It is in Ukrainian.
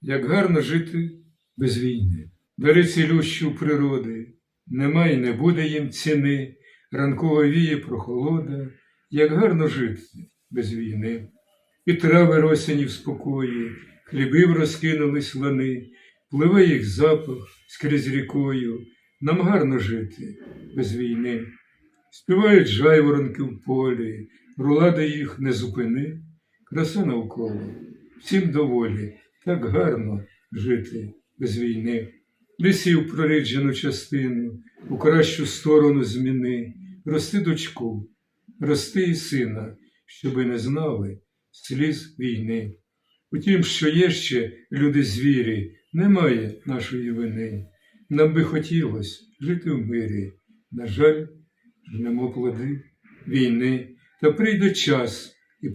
як гарно жити без війни. Бери цілющу природи, нема й не буде їм ціни, ранкова віє прохолода, як гарно жити без війни. І трави росені в спокої, хлібів розкинулись вони, пливе їх запах скрізь рікою, нам гарно жити без війни. Співають жайворонки в полі, рулади їх не зупини, краса навколо, всім доволі, так гарно жити без війни. Лісів проріджену частину, у кращу сторону зміни, рости дочку, рости і сина, щоби не знали сліз війни. Утім, що є ще люди звірі, немає нашої вини. Нам би хотілося жити в мирі. На жаль, жнемо плоди війни, та прийде час і